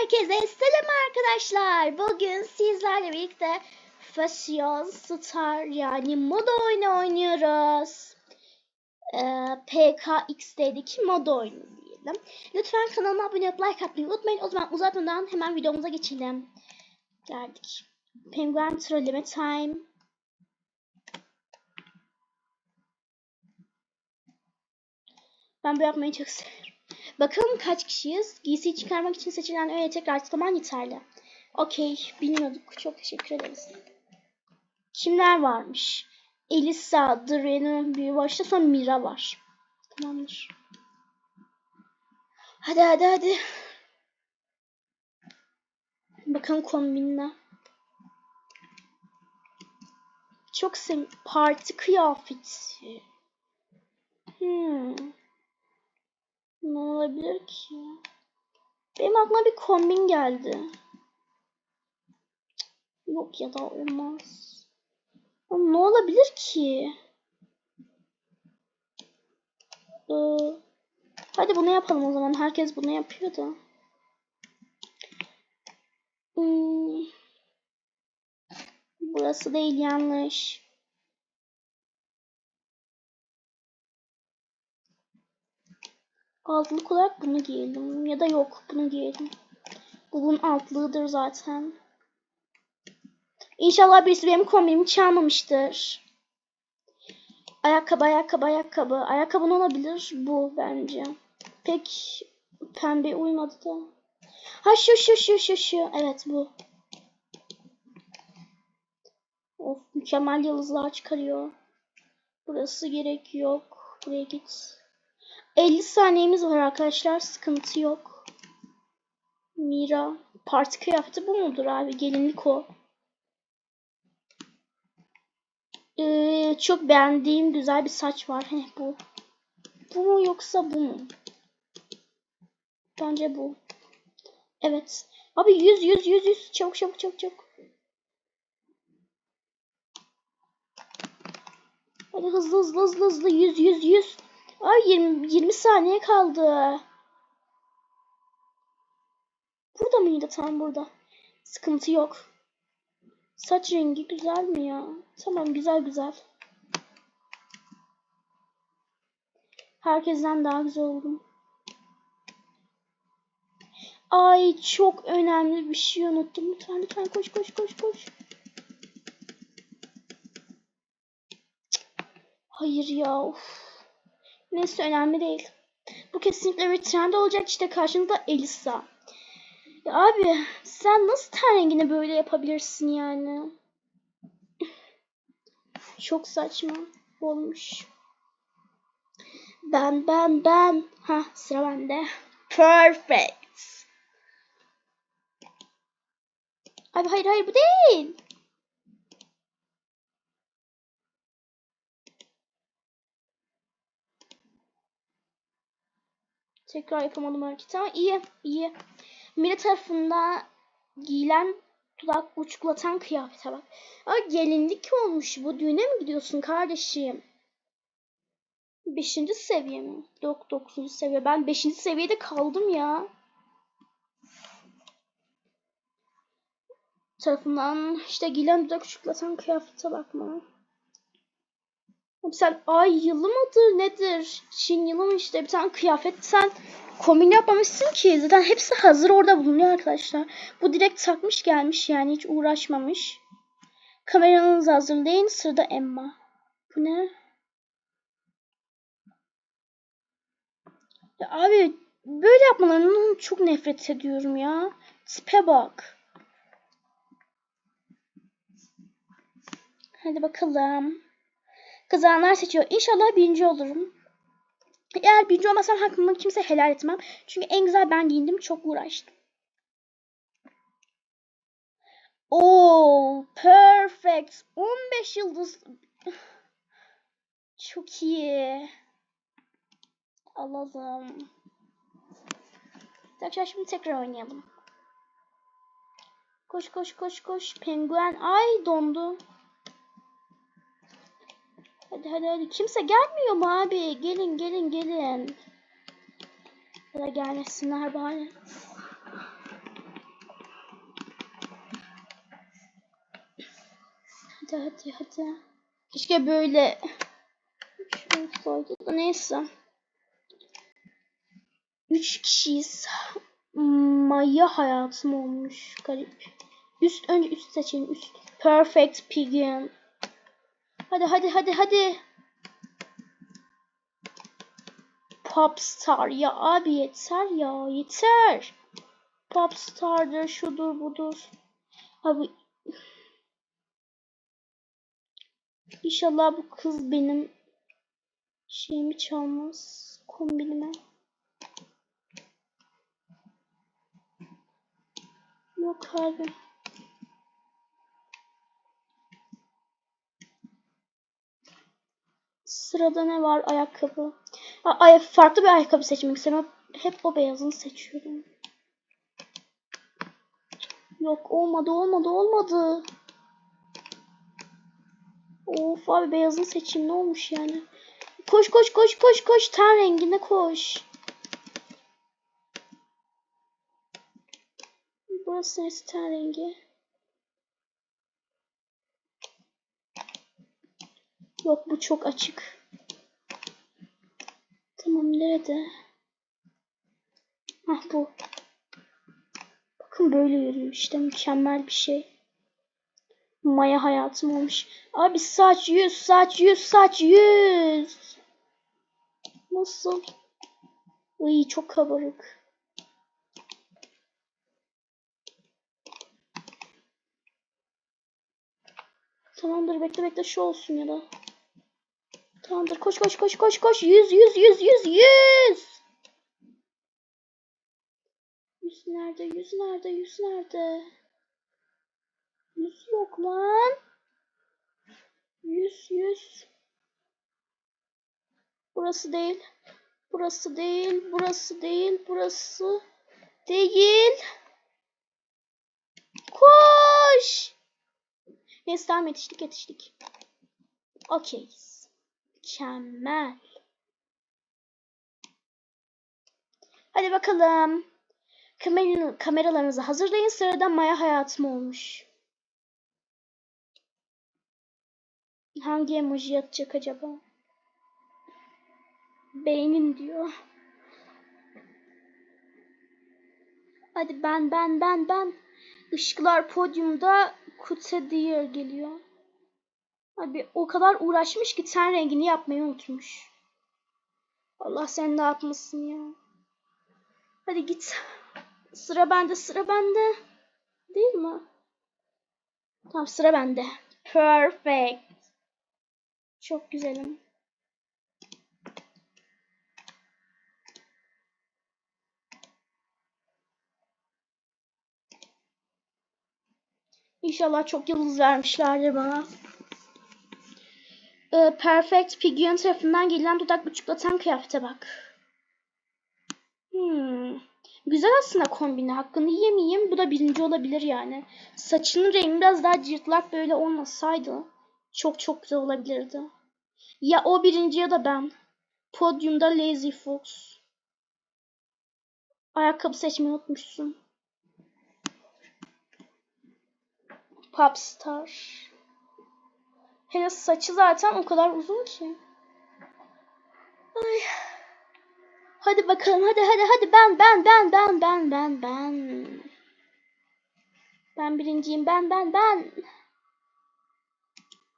Herkese selam arkadaşlar. Bugün sizlerle birlikte Fashion Star yani moda oyunu oynuyoruz. Ee, PKX'deki moda oyunu diyelim. Lütfen kanalıma abone olup like atmayı unutmayın. O zaman uzatmadan hemen videomuza geçelim. Geldik. Penguin trolleme time. Ben bu yapmayı çok seviyorum. Bakalım kaç kişiyiz? Giysiyi çıkarmak için seçilen öğeye tekrar tıklaman yeterli. Okey, bilmiyorduk. Çok teşekkür ederiz. Kimler varmış? Elisa, Dreno, bir başta sonra Mira var. Tamamdır. Hadi hadi hadi. Bakalım kombinle. Çok sim parti kıyafeti. Hmm. Ne olabilir ki? Benim aklıma bir kombin geldi. Yok ya da olmaz. Ne olabilir ki? Ee, hadi bunu yapalım o zaman. Herkes bunu yapıyor da. Hmm. Burası değil yanlış. Altlık olarak bunu giyelim. Ya da yok bunu giyelim. Bu bunun altlığıdır zaten. İnşallah birisi benim kombinimi çalmamıştır. Ayakkabı, ayakkabı, ayakkabı. Ayakkabı ne olabilir? Bu bence. Pek pembe uymadı da. Ha şu şu şu şu şu. Evet bu. Of mükemmel yıldızlar çıkarıyor. Burası gerek yok. Buraya git. 50 saniyemiz var arkadaşlar. Sıkıntı yok. Mira. Parti kıyafeti bu mudur abi? Gelinlik o. Ee, çok beğendiğim güzel bir saç var. Heh, bu. Bu mu yoksa bu mu? Bence bu. Evet. Abi 100 100 100 100 çabuk çabuk çabuk çabuk. Hadi hızlı hızlı hızlı hızlı 100 100 100. Ay 20, 20 saniye kaldı. Burada mıydı? Tam burada. Sıkıntı yok. Saç rengi güzel mi ya? Tamam güzel güzel. Herkesten daha güzel oldum. Ay çok önemli bir şey unuttum. Lütfen lütfen koş koş koş koş. Hayır ya of. Neyse önemli değil. Bu kesinlikle bir trend olacak işte karşında Elisa. Ya abi sen nasıl ten rengini böyle yapabilirsin yani? Çok saçma olmuş. Ben ben ben. Ha sıra bende. Perfect. Abi hayır hayır bu değil. Tekrar yapamadım hareketi ama iyi iyi. Mira tarafında giyilen dudak uçuklatan kıyafete bak. Ay gelinlik olmuş bu. Düğüne mi gidiyorsun kardeşim? Beşinci seviye mi? Yok dokuzuncu seviye. Ben beşinci seviyede kaldım ya. Tarafından işte giyilen dudak uçuklatan kıyafete bakma. Sen ay yılı mıdır nedir? Çin yılı mı işte bir tane kıyafet sen kombin yapmamışsın ki. Zaten hepsi hazır orada bulunuyor arkadaşlar. Bu direkt takmış gelmiş yani hiç uğraşmamış. Kameranızı hazırlayın. Sırada Emma. Bu ne? Ya abi böyle yapmalarından çok nefret ediyorum ya. Tipe bak. Hadi bakalım. Kazananlar seçiyor. İnşallah birinci olurum. Eğer birinci olmasam hakkımı kimse helal etmem. Çünkü en güzel ben giyindim. Çok uğraştım. Oo, perfect. 15 yıldız. Çok iyi. Allah'ım. Arkadaşlar şimdi tekrar oynayalım. Koş koş koş koş. Penguen. Ay dondu. Hadi hadi hadi. Kimse gelmiyor mu abi? Gelin gelin gelin. Ya gelmesinler bari. Hadi hadi hadi. Keşke böyle şey da neyse. Üç kişiyiz. Maya hayatım olmuş. Garip. Üst önce üst seçelim. Üst. Perfect Pig'in. Hadi hadi hadi hadi. Popstar ya abi yeter ya yeter. Popstar'dır şudur budur. Abi İnşallah bu kız benim şeyimi çalmaz. Kombinime. Yok abi. Sırada ne var? Ayakkabı. Ay farklı bir ayakkabı seçmek istiyorum. Hep o beyazını seçiyorum. Yok olmadı olmadı olmadı. Of abi beyazını seçeyim ne olmuş yani. Koş koş koş koş koş ten rengine koş. Burası neresi ten rengi? Yok bu çok açık. Tamam nerede? Ah bu. Bakın böyle yürüyor işte mükemmel bir şey. Maya hayatım olmuş. Abi saç yüz saç yüz saç yüz. Nasıl? Iy çok kabarık. Tamamdır bekle bekle şu olsun ya da. Tamamdır koş koş koş koş koş. Yüz yüz yüz yüz yüz. Yüz nerede yüz nerede yüz nerede? Yüz yok lan. Yüz yüz. Burası değil. Burası değil. Burası değil. Burası değil. Koş. Neyse tamam yetiştik yetiştik. Okeyiz. Mükemmel. Hadi bakalım. Kamer kameralarınızı hazırlayın. Sırada Maya hayatım olmuş. Hangi emoji yatacak acaba? Beynin diyor. Hadi ben ben ben ben. Işıklar podyumda Kute Deer geliyor. Abi o kadar uğraşmış ki ten rengini yapmayı unutmuş. Allah sen ne yapmasın ya. Hadi git. Sıra bende sıra bende. Değil mi? Tamam sıra bende. Perfect. Çok güzelim. İnşallah çok yıldız vermişlerdir bana. Ee, Perfect Pigeon tarafından gelen dudak buçuklatan kıyafete bak. Hmm. Güzel aslında kombini. Hakkını yemeyeyim. Bu da birinci olabilir yani. Saçının rengi biraz daha cırtlak böyle olmasaydı çok çok güzel olabilirdi. Ya o birinci ya da ben. Podyumda Lazy Fox. Ayakkabı seçmeyi unutmuşsun. Popstar. Hele saçı zaten o kadar uzun ki. Ay. Hadi bakalım hadi hadi hadi ben ben ben ben ben ben ben. Ben birinciyim ben ben ben.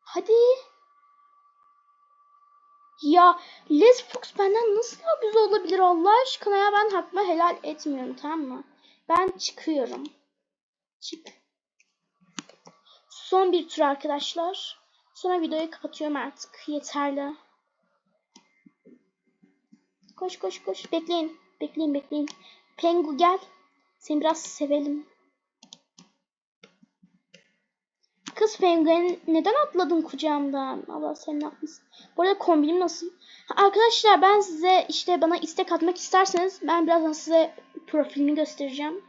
Hadi. Ya Les Fox benden nasıl güzel olabilir Allah aşkına ya ben hakkımı helal etmiyorum tamam mı? Ben çıkıyorum. Çık. Son bir tur arkadaşlar. Sonra videoyu kapatıyorum artık. Yeterli. Koş koş koş. Bekleyin. Bekleyin bekleyin. Pengu gel. Seni biraz sevelim. Kız penguen neden atladın kucağımdan? Allah senin yapmasın. Bu arada kombinim nasıl? Ha, arkadaşlar ben size işte bana istek atmak isterseniz ben birazdan size profilimi göstereceğim.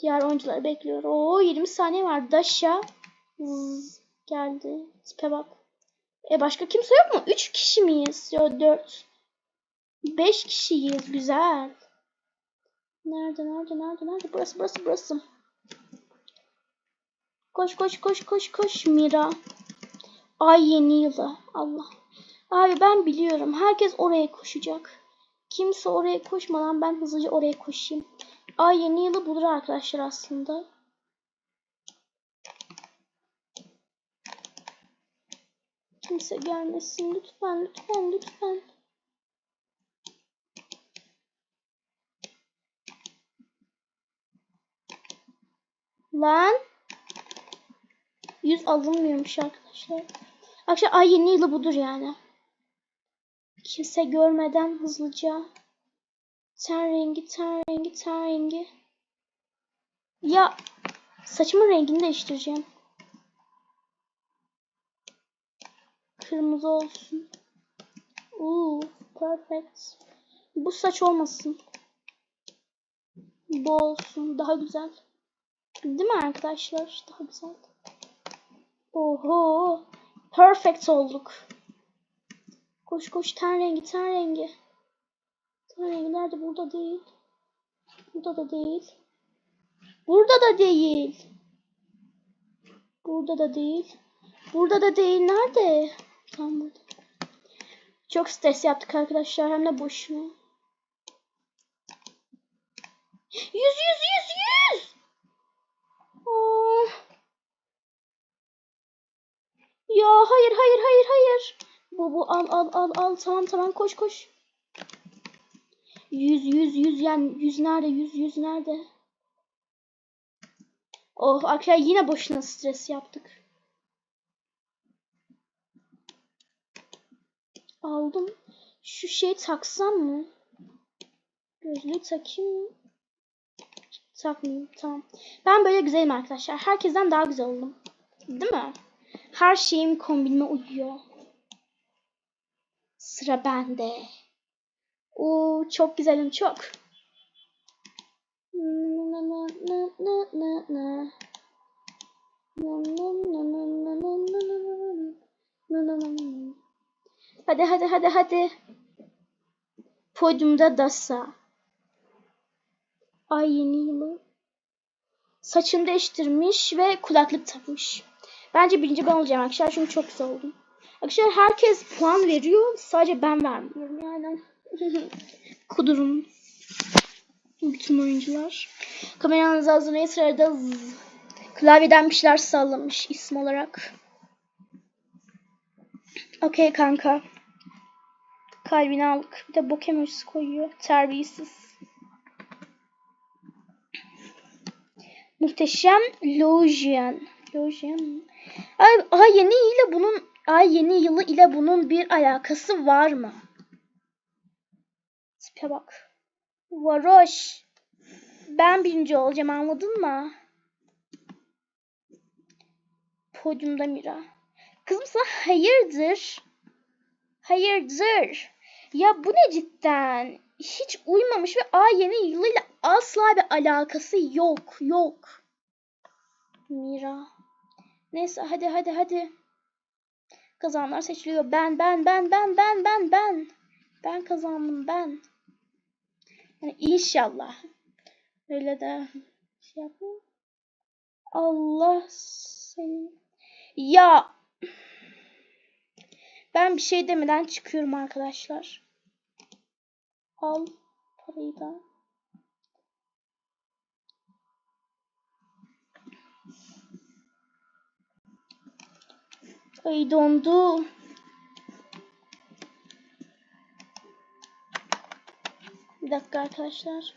Diğer oyuncuları bekliyor. Oo 20 saniye var. Dasha Zzz, geldi. Tipe bak. E başka kimse yok mu? 3 kişi miyiz? Yo 4. 5 kişiyiz. Güzel. Nerede nerede nerede nerede? Burası burası burası. Koş koş koş koş koş Mira. Ay yeni yılı. Allah. Abi ben biliyorum. Herkes oraya koşacak. Kimse oraya koşmadan ben hızlıca oraya koşayım. Ay yeni yılı bulur arkadaşlar aslında. Kimse gelmesin. Lütfen lütfen lütfen. Lan. Yüz alınmıyormuş arkadaşlar. Arkadaşlar ay yeni yılı budur yani. Kimse görmeden hızlıca. Ten rengi, ten rengi, ten rengi. Ya saçımın rengini değiştireceğim. Kırmızı olsun. Uuu, perfect. Bu saç olmasın. Bu olsun. Daha güzel. Değil mi arkadaşlar? Daha güzel. Oho. Perfect olduk. Koş koş ten rengi ten rengi. Rengi nerede? Burada değil. Burada da değil. Burada da değil. Burada da değil. Burada da değil. Nerede? Tam burada. Çok stres yaptık arkadaşlar. Hem de boşuna. Yüz yüz yüz yüz. Oh. Ya hayır hayır hayır hayır. Bu bu al al al al tamam tamam koş koş. Yüz yüz yüz yani yüz nerede yüz yüz nerede? Oh arkadaşlar yine boşuna stres yaptık. Aldım. Şu şeyi taksam mı? Gözlüğü takayım mı? Takmayayım tamam. Ben böyle güzelim arkadaşlar. Herkesten daha güzel oldum. Değil mi? Her şeyim kombinime uyuyor. Sıra bende. Oo çok güzelim çok. Hadi hadi hadi hadi. Podyumda Dasa. Ay yeni yılı. Saçını değiştirmiş ve kulaklık takmış. Bence birinci ben olacağım arkadaşlar çünkü çok güzel oldum. Arkadaşlar herkes puan veriyor. Sadece ben vermiyorum yani. Kudurum. Bütün oyuncular. Kameranızı hazırlayın sırada zzz. klavyeden bir şeyler sallamış isim olarak. Okey kanka. Kalbini aldık. Bir de bok emojisi koyuyor. Terbiyesiz. Muhteşem Lojian. Lojian mı? Ay, ay yeni ile bunun ay yeni yılı ile bunun bir alakası var mı? Tipe bak. Varoş. Ben birinci olacağım anladın mı? Podyumda Mira. Kızım sana hayırdır? Hayırdır? Ya bu ne cidden? Hiç uymamış ve ay yeni yılıyla asla bir alakası yok. Yok. Mira. Neyse hadi hadi hadi. Kazanlar seçiliyor. Ben ben ben ben ben ben ben. Ben kazandım ben. Yani inşallah. Öyle de şey yapmayayım. Allah seni. Ya ben bir şey demeden çıkıyorum arkadaşlar. Al parayı da. Ay dondu. Dakika arkadaşlar.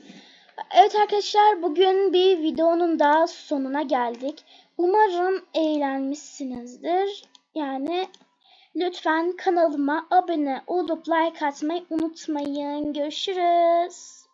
Evet arkadaşlar bugün bir videonun daha sonuna geldik. Umarım eğlenmişsinizdir. Yani lütfen kanalıma abone olup like atmayı unutmayın. Görüşürüz.